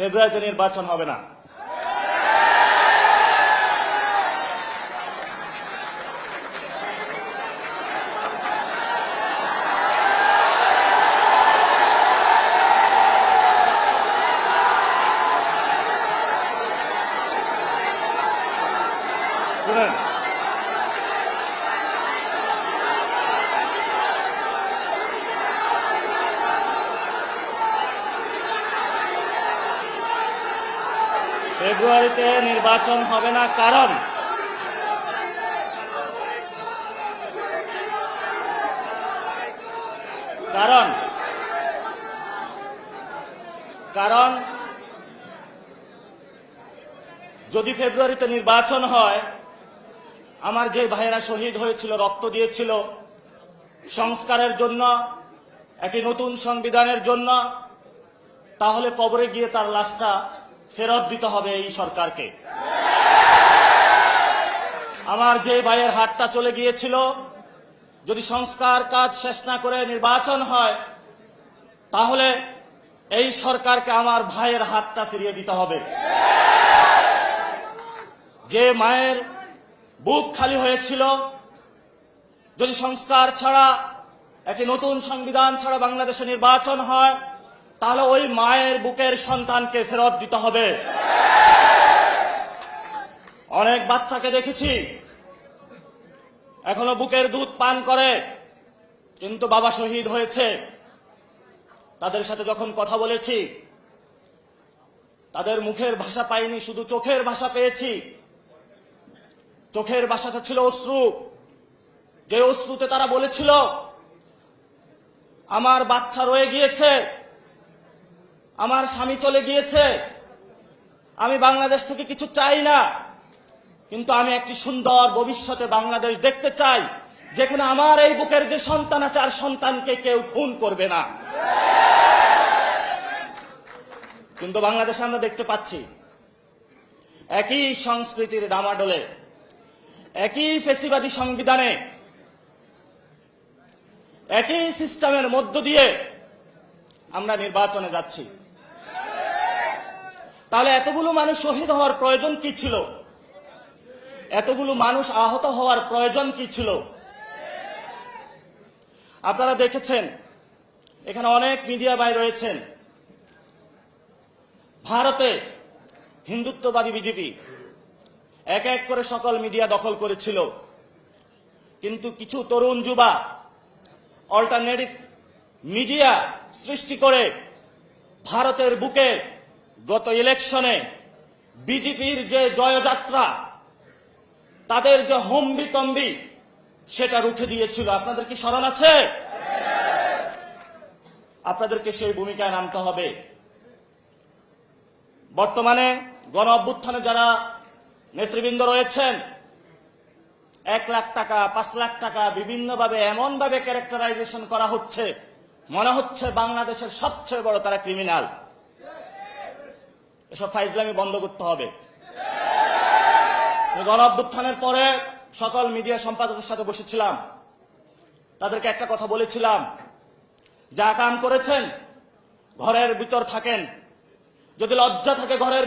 ফেব্রুয়ারিতে নির্বাচন হবে না। ফেব্রুয়ারিতে নির্বাচন হবে না, কারণ কারণ কারণ যদি ফেব্রুয়ারিতে নির্বাচন হয়, আমার যে ভাইয়েরা শহীদ হয়েছিল, রক্ত দিয়েছিল, সংস্কারের জন্য, একটি নতুন সংবিধানের জন্য, তাহলে কবরে গিয়ে তার লাশটা ফেরত দিতে হবে এই সরকারকে। আমার যে ভাইয়ের হাতটা চলে গিয়েছিল, যদি সংস্কার কাজ শেষ না করে নির্বাচন হয়, তাহলে এই সরকারকে আমার ভাইয়ের হাতটা ফিরিয়ে দিতে হবে। যে মায়ের বুক খালি হয়েছিল, যদি সংস্কার ছাড়া, একটি নতুন সংবিধান ছাড়া বাংলাদেশে নির্বাচন হয় তাহলে ওই মায়ের বুকের সন্তানকে ফেরত দিতে হবে। অনেক বাচ্চাকে দেখেছি, এখনও বুকের দুধ পান করে, কিন্তু বাবা শহীদ হয়েছে। তাদের সাথে যখন কথা বলেছি, তাদের মুখের ভাষা পাইনি, শুধু চোখের ভাষা পেয়েছি। চোখের ভাষাটা ছিল অশ্রু। যে অশ্রুতে তারা বলেছিল, আমার বাচ্চা রয়ে গিয়েছে আমার স্বামী চলে গিয়েছে। আমি বাংলাদেশ থেকে কিছু চাই না, কিন্তু আমি একটি সুন্দর ভবিষ্যতে বাংলাদেশ দেখতে চাই, যেখানে আমার এই বুকের যে সন্তান আছে, আর সন্তানকে কেউ খুন করবে না। কিন্তু বাংলাদেশে আমরা দেখতে পাচ্ছি, একই সংস্কৃতির ডামাডোলে, একই ফেসিবাদী সংবিধানে, একই সিস্টেমের মধ্য দিয়ে আমরা নির্বাচনে যাচ্ছি। তাহলে এতগুলো মানুষ শহীদ হওয়ার প্রয়োজন কি ছিল? এতগুলো মানুষ আহত হওয়ার প্রয়োজন কি ছিল? আপনারা দেখেছেন, এখানে অনেক মিডিয়া ভাই রয়েছেন। ভারতে হিন্দুত্ববাদী বিজেপি এক এক করে সকল মিডিয়া দখল করেছিল। কিন্তু কিছু তরুণ যুবা অল্টারনেটিভ মিডিয়া সৃষ্টি করে ভারতের বুকে গত ইলেকশনে বিজেপির যে জয়যাত্রা, তাদের যে হম্বি তম্বি সেটা রুখে দিয়েছিল। আপনাদের কি স্মরণ আছে? আপনাদেরকে সেই ভূমিকায় নামতে হবে। বর্তমানে গণ অভ্যুত্থানে যারা নেতৃবৃন্দ রয়েছেন, এক লাখ টাকা, পাঁচ লাখ টাকা, বিভিন্নভাবে, এমনভাবে ক্যারেক্টারাইজেশন করা হচ্ছে, মনে হচ্ছে বাংলাদেশের সবচেয়ে বড় তারা ক্রিমিনাল। এসব ফাইজলামি বন্ধ করতে হবে। গণ পরে সকল মিডিয়া সম্পাদকের সাথে বসেছিলাম। তাদেরকে একটা কথা বলেছিলাম। যা কাম করেছেন, ঘরের ভিতর থাকেন। যদি লজ্জা থাকে ঘরের